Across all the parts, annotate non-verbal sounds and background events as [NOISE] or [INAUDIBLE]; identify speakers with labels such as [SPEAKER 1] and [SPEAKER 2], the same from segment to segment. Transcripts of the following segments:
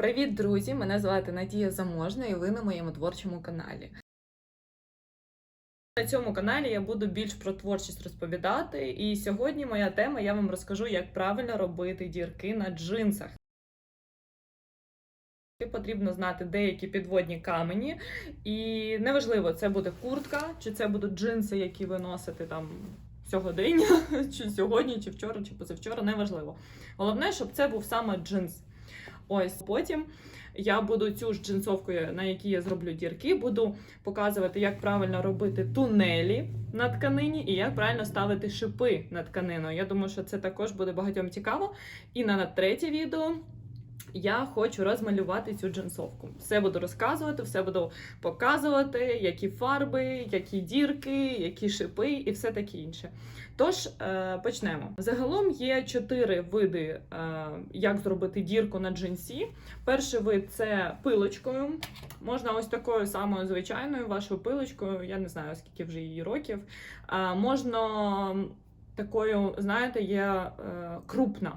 [SPEAKER 1] Привіт, друзі! Мене звати Надія Заможна, і ви на моєму творчому каналі. На цьому каналі я буду більш про творчість розповідати, і сьогодні моя тема я вам розкажу, як правильно робити дірки на джинсах. Потрібно знати деякі підводні камені, і неважливо, це буде куртка, чи це будуть джинси, які ви носите там сьогодення, [LAUGHS] чи сьогодні, чи вчора, чи позавчора, неважливо. Головне, щоб це був саме джинс. Ось потім я буду цю ж джинсовкою, на якій я зроблю дірки, буду показувати, як правильно робити тунелі на тканині і як правильно ставити шипи на тканину. Я думаю, що це також буде багатьом цікаво. І на третє відео. Я хочу розмалювати цю джинсовку. Все буду розказувати, все буду показувати, які фарби, які дірки, які шипи і все таке інше. Тож е, почнемо. Загалом є чотири види, е, як зробити дірку на джинсі. Перший вид це пилочкою. Можна ось такою самою звичайною вашою пилочкою, я не знаю скільки вже її років. Е, можна такою, знаєте, є крупна.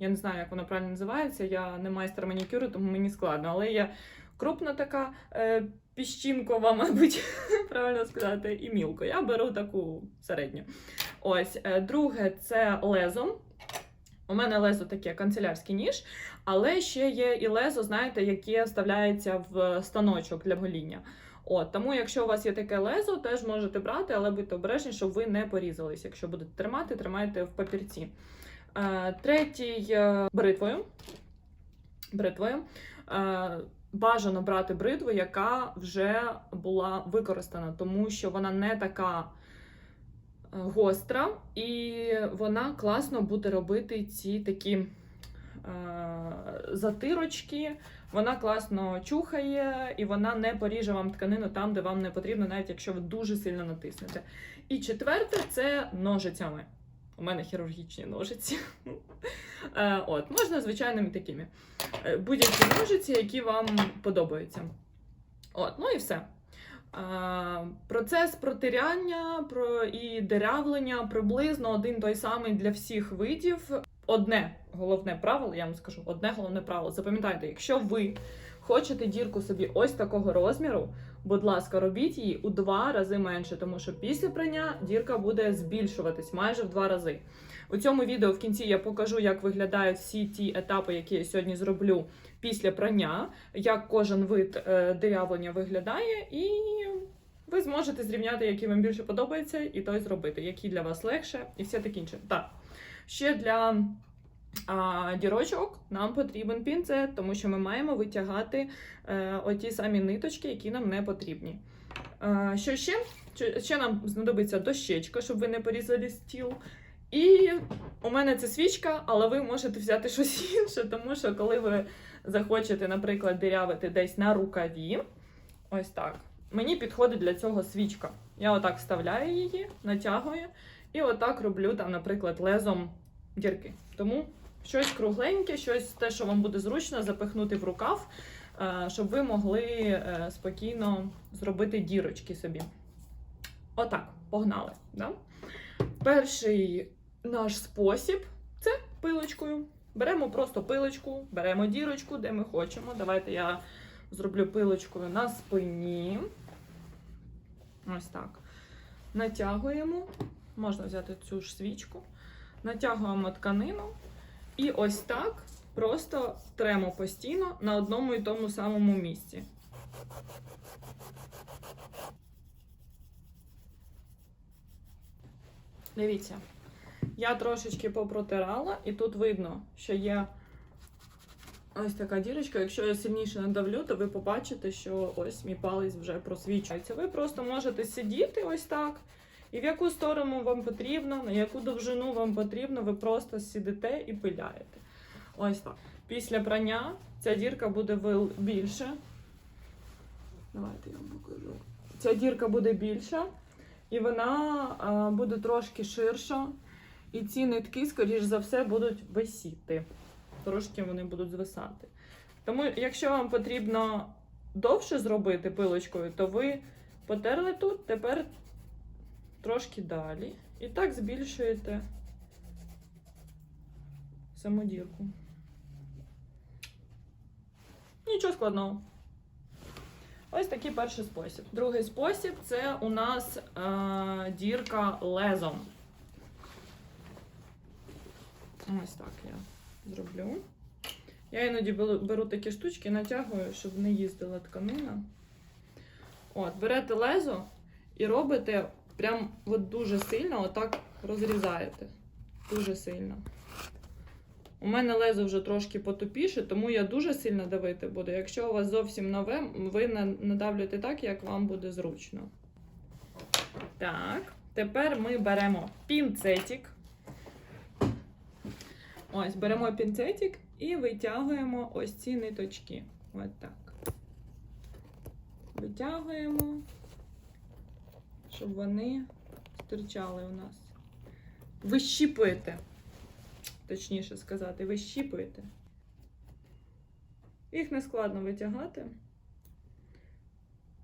[SPEAKER 1] Я не знаю, як вона правильно називається. Я не майстер манікюру, тому мені складно. Але є крупна така е, піщинкова, [LAUGHS] мабуть, правильно сказати, і мілко. Я беру таку середню. Ось, е, друге це лезо. У мене лезо таке канцелярський ніж, але ще є і лезо, знаєте, яке вставляється в станочок для гоління. От, тому, якщо у вас є таке лезо, теж можете брати, але будьте обережні, щоб ви не порізались. Якщо будете тримати, тримайте в папірці. Е, Третій е, бритвою. бритвою. Е, Бажано брати бритву, яка вже була використана, тому що вона не така гостра, і вона класно буде робити ці такі затирочки. Вона класно чухає і вона не поріже вам тканину там, де вам не потрібно, навіть якщо ви дуже сильно натиснете. І четверте це ножицями. У мене хірургічні ножиці. Е, От, можна звичайними такими. Е, Будь-які ножиці, які вам подобаються. От, ну і все. Е, Процес протиряння про і дерявлення приблизно один той самий для всіх видів. Одне головне правило, я вам скажу, одне головне правило. Запам'ятайте, якщо ви хочете дірку собі ось такого розміру, будь ласка, робіть її у два рази менше, тому що після прання дірка буде збільшуватись майже в два рази. У цьому відео в кінці я покажу, як виглядають всі ті етапи, які я сьогодні зроблю після прання, як кожен вид е, дирявлення виглядає, і ви зможете зрівняти, який вам більше подобається, і той зробити, який для вас легше, і все таке інше. Так, ще для а, дірочок нам потрібен пінцет, тому що ми маємо витягати е, оті самі ниточки, які нам не потрібні. Е, що ще? Ще- нам знадобиться дощечка, щоб ви не порізали стіл. І у мене це свічка, але ви можете взяти щось [LAUGHS] інше, тому що коли ви захочете, наприклад, дирявити десь на рукаві, ось так. Мені підходить для цього свічка. Я отак вставляю її, натягую, і отак роблю там, наприклад, лезом дірки. Тому щось кругленьке, щось те, що вам буде зручно запихнути в рукав, е, щоб ви могли е, спокійно зробити дірочки собі. Отак, погнали. Да? Перший наш спосіб це пилочкою. Беремо просто пилочку, беремо дірочку, де ми хочемо. Давайте я зроблю пилочкою на спині. Ось так. Натягуємо. Можна взяти цю ж свічку. Натягуємо тканину. І ось так просто тремо постійно на одному і тому самому місці. Дивіться, я трошечки попротирала, і тут видно, що є ось така дірочка. Якщо я сильніше надавлю, то ви побачите, що ось мій палець вже просвічується. Ви просто можете сидіти ось так. І в яку сторону вам потрібно, на яку довжину вам потрібно, ви просто сидите і пиляєте. Ось так. Після прання ця дірка буде більше. Давайте я вам покажу. Ця дірка буде більша, і вона буде трошки ширша. І ці нитки, скоріш за все, будуть висіти. Трошки вони будуть звисати. Тому, якщо вам потрібно довше зробити пилочкою, то ви потерли тут, тепер трошки далі. І так збільшуєте саму дірку. Нічого складного. Ось такий перший спосіб. Другий спосіб це у нас е, дірка лезом. Ось так я зроблю. Я іноді беру, такі штучки, натягую, щоб не їздила тканина. От, берете лезо і робите прям от дуже сильно, отак розрізаєте. Дуже сильно. У мене лезо вже трошки потупіше, тому я дуже сильно давити буду. Якщо у вас зовсім нове, ви надавлюєте так, як вам буде зручно. Так, тепер ми беремо пінцетик. Ось, беремо пінцетик і витягуємо ось ці ниточки. Ось так. Витягуємо, щоб вони стирчали у нас. Вищіпуєте. Точніше сказати, вищіпуєте. Їх не складно витягати.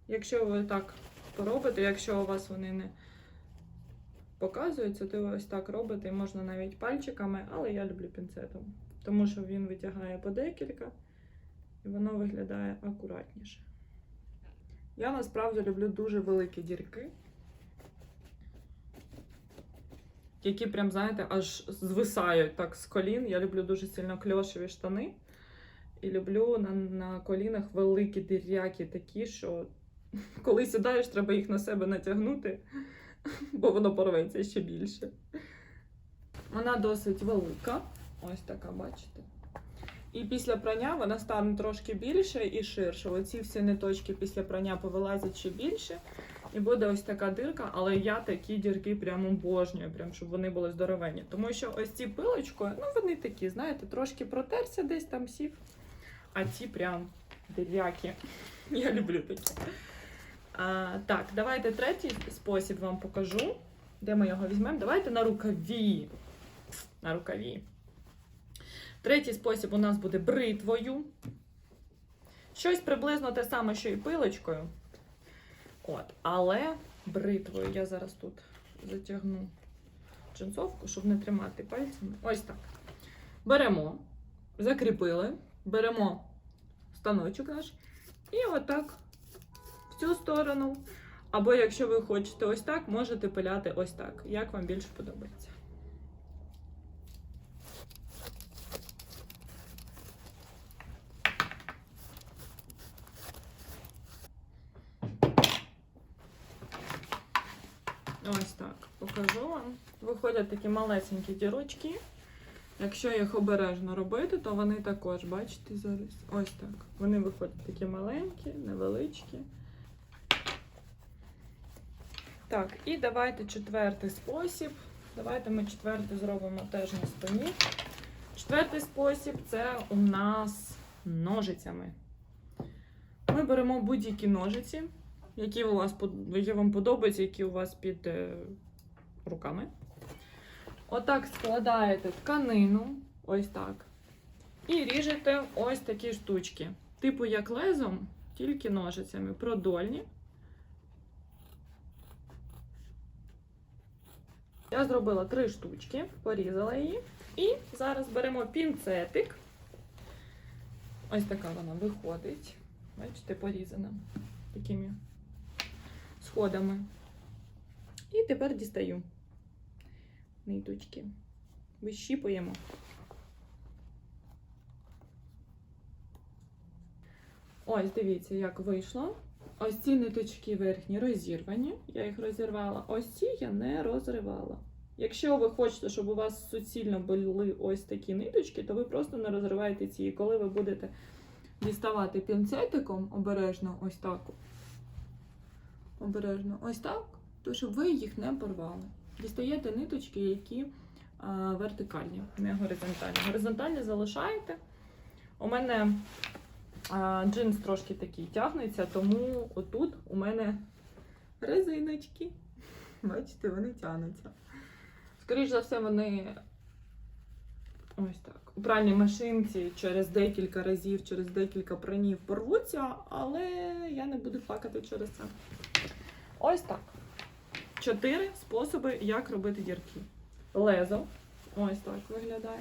[SPEAKER 1] Якщо ви так поробите, якщо у вас вони не показуються, то ось так робите, можна навіть пальчиками, але я люблю пінцетом, тому що він витягає по декілька і воно виглядає акуратніше. Я насправді люблю дуже великі дірки, які прям, знаєте, аж звисають так з колін. Я люблю дуже сильно кльошеві штани. І люблю на, на колінах великі диряки такі, що [LAUGHS] коли сідаєш, треба їх на себе натягнути, [LAUGHS] бо воно порветься ще більше. Вона досить велика. Ось така, бачите. І після прання вона стане трошки більше і ширше. Оці всі ниточки після прання повилазять ще більше. І буде ось така дирка, але я такі дірки прямо обожнюю, прям, щоб вони були здоровенні. Тому що ось ці пилочкою, ну вони такі, знаєте, трошки протерся десь там сів. А ці прям диряки. [LAUGHS] Я люблю такі. А, так, давайте третій спосіб вам покажу. Де ми його візьмемо? Давайте на рукаві. На рукаві. Третій спосіб у нас буде бритвою. Щось приблизно те саме, що і пилочкою. От, але бритвою я зараз тут затягну джинсовку, щоб не тримати пальцями. Ось так. Беремо, закріпили, беремо станочок наш і отак в цю сторону. Або якщо ви хочете ось так, можете пиляти ось так, як вам більше подобається. Ось так покажу вам. Виходять такі малесенькі дірочки. Якщо їх обережно робити, то вони також, бачите, зараз. Ось так. Вони виходять такі маленькі, невеличкі. Так, і давайте четвертий спосіб. Давайте ми четвертий зробимо теж на спині. Четвертий спосіб це у нас ножицями. Ми беремо будь-які ножиці, які, у вас, які вам подобаються, які у вас під е, руками. Отак складаєте тканину, ось так. І ріжете ось такі штучки. Типу як лезом, тільки ножицями. Продольні. Я зробила три штучки, порізала її. І зараз беремо пінцетик. Ось така вона виходить. Бачите, порізана такими сходами. І тепер дістаю ниточки. Вищіпуємо. Ось, дивіться, як вийшло. Ось ці ниточки верхні розірвані. Я їх розірвала. Ось ці я не розривала. Якщо ви хочете, щоб у вас суцільно були ось такі ниточки, то ви просто не розриваєте ці. І коли ви будете діставати пінцетиком обережно, ось так. Обережно, ось так, то щоб ви їх не порвали. Дістаєте ниточки, які вертикальні, не горизонтальні. Горизонтальні залишаєте. У мене джинс трошки такий тягнеться, тому отут у мене резиночки. Бачите, вони тягнуться. Скоріше за все, вони ось так. У пральній машинці через декілька разів, через декілька пранів порвуться, але я не буду плакати через це. Ось так. Чотири способи, як робити дірки. Лезо. Ось так виглядає.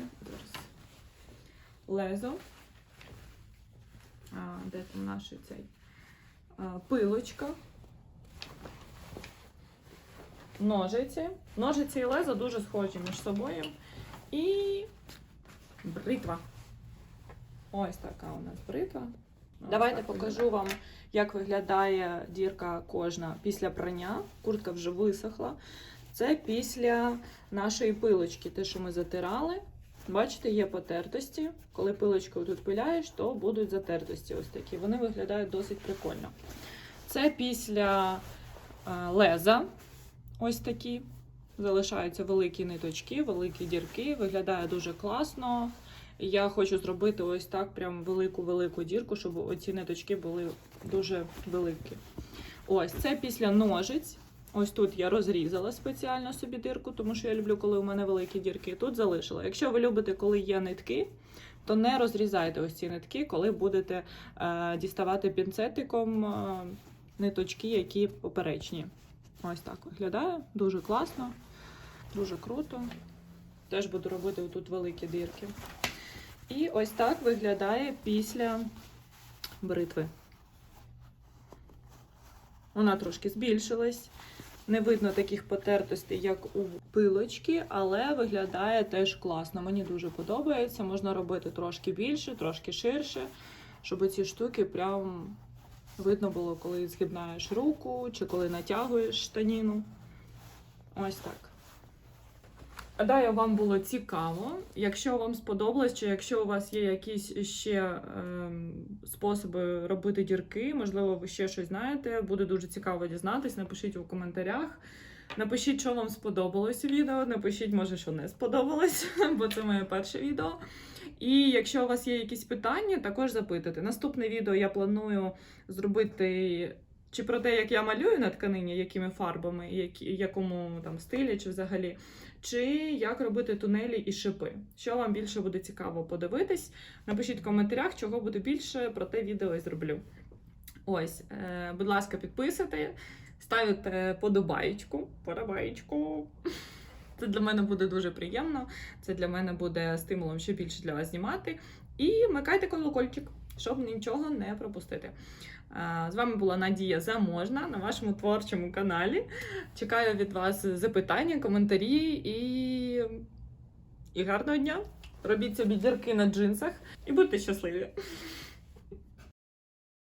[SPEAKER 1] Лезо. А, де там наш цей е, пилочка. Ножиці. Ножиці і лезо дуже схожі між собою. І бритва. Ось така у нас бритва. Давайте покажу вам, як виглядає дірка кожна після прання. Куртка вже висохла. Це після нашої пилочки, те, що ми затирали. Бачите, є потертості. Коли пилочкою тут пиляєш, то будуть затертості ось такі. Вони виглядають досить прикольно. Це після е, леза. Ось такі. Залишаються великі ниточки, великі дірки. Виглядає дуже класно. Я хочу зробити ось так прям велику-велику дірку, щоб оці ниточки були дуже великі. Ось це після ножиць. Ось тут я розрізала спеціально собі дірку, тому що я люблю, коли у мене великі дірки. Тут залишила. Якщо ви любите, коли є нитки, то не розрізайте ось ці нитки, коли будете е, діставати пінцетиком е, ниточки, які поперечні. Ось так виглядає. Дуже класно, дуже круто. Теж буду робити тут великі дірки. І ось так виглядає після бритви. Вона трошки збільшилась. Не видно таких потертостей, як у пилочки, але виглядає теж класно. Мені дуже подобається. Можна робити трошки більше, трошки ширше, щоб ці штуки прям видно було, коли згибнаєш руку чи коли натягуєш штаніну. Ось так. Гадаю, вам було цікаво. Якщо вам сподобалось, чи якщо у вас є якісь ще ем, способи робити дірки, можливо, ви ще щось знаєте, буде дуже цікаво дізнатись. Напишіть у коментарях. Напишіть, що вам сподобалось відео. Напишіть, може, що не сподобалось, [LAUGHS] бо це моє перше відео. І якщо у вас є якісь питання, також запитайте. Наступне відео я планую зробити чи про те, як я малюю на тканині, якими фарбами, які, якому там стилі, чи взагалі, чи як робити тунелі і шипи. Що вам більше буде цікаво подивитись? Напишіть в коментарях, чого буде більше, про те відео зроблю. Ось, е, будь ласка, підписуйте, ставте подобаєчку, подобаєчку. Це для мене буде дуже приємно. Це для мене буде стимулом ще більше для вас знімати. І вмикайте колокольчик, щоб нічого не пропустити. З вами була Надія Заможна на вашому творчому каналі. Чекаю від вас запитання, коментарі і, і гарного дня. Робіть собі дірки на джинсах і будьте щасливі!